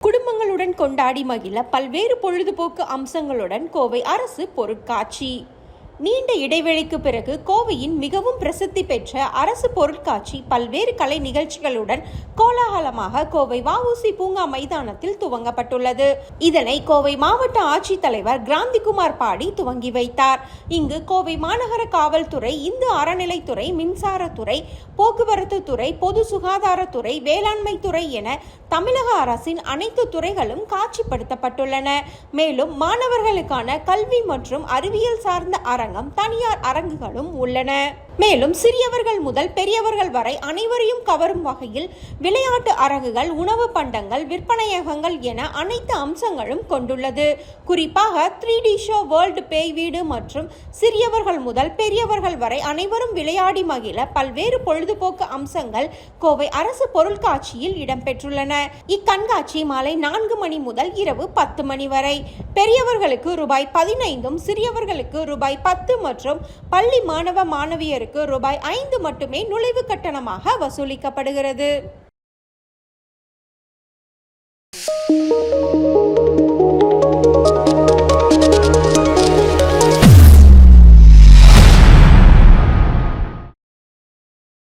குடும்பங்களுடன் கொண்டாடி மகிழ பல்வேறு பொழுதுபோக்கு அம்சங்களுடன் கோவை அரசு பொருட்காட்சி. நீண்ட இடைவெளிக்கு பிறகு கோவையின் மிகவும் பிரசித்தி பெற்ற அரசு பொருட்காட்சி பல்வேறு கலை நிகழ்ச்சிகளுடன் கோலாகலமாக கோவை வஉசி பூங்கா மைதானத்தில் துவங்கப்பட்டுள்ளது. இதனை கோவை மாவட்ட ஆட்சித்தலைவர் கிராந்திகுமார் பாடி துவங்கி வைத்தார். இங்கு கோவை மாநகர காவல்துறை இந்து அறநிலைத்துறை மின்சாரத்துறை போக்குவரத்து துறை பொது சுகாதாரத்துறை வேளாண்மை துறை என தமிழக அரசின் அனைத்து துறைகளும் காட்சிப்படுத்தப்பட்டுள்ளன. மேலும் மாணவர்களுக்கான கல்வி மற்றும் அறிவியல் சார்ந்த அரங்கம் தனியார் அரங்குகளும் உள்ளன. மேலும் சிறியவர்கள் முதல் பெரியவர்கள் வரை அனைவரையும் கவரும் வகையில் விளையாட்டு அரங்குகள் உணவு பண்டங்கள் விற்பனையகங்கள் என அனைத்து அம்சங்களும் கொண்டுள்ளது. குறிப்பாக த்ரீ டி ஷோ வேர்ல்டு பேய் வீடு மற்றும் சிறியவர்கள் முதல் பெரியவர்கள் வரை அனைவரும் விளையாடி மகிழ பல்வேறு பொழுதுபோக்கு அம்சங்கள் கோவை அரசு பொருட்காட்சியில் இடம்பெற்றுள்ளன. இக்கண்காட்சி மாலை நான்கு மணி முதல் இரவு பத்து மணி வரை. பெரியவர்களுக்கு ரூபாய் பதினைந்தும் சிறியவர்களுக்கு ரூபாய் பத்து மற்றும் பள்ளி மாணவ மாணவியர் பேருக்கு ரூபாய் ஐந்து மட்டுமே நுழைவு கட்டணமாக வசூலிக்கப்படுகிறது.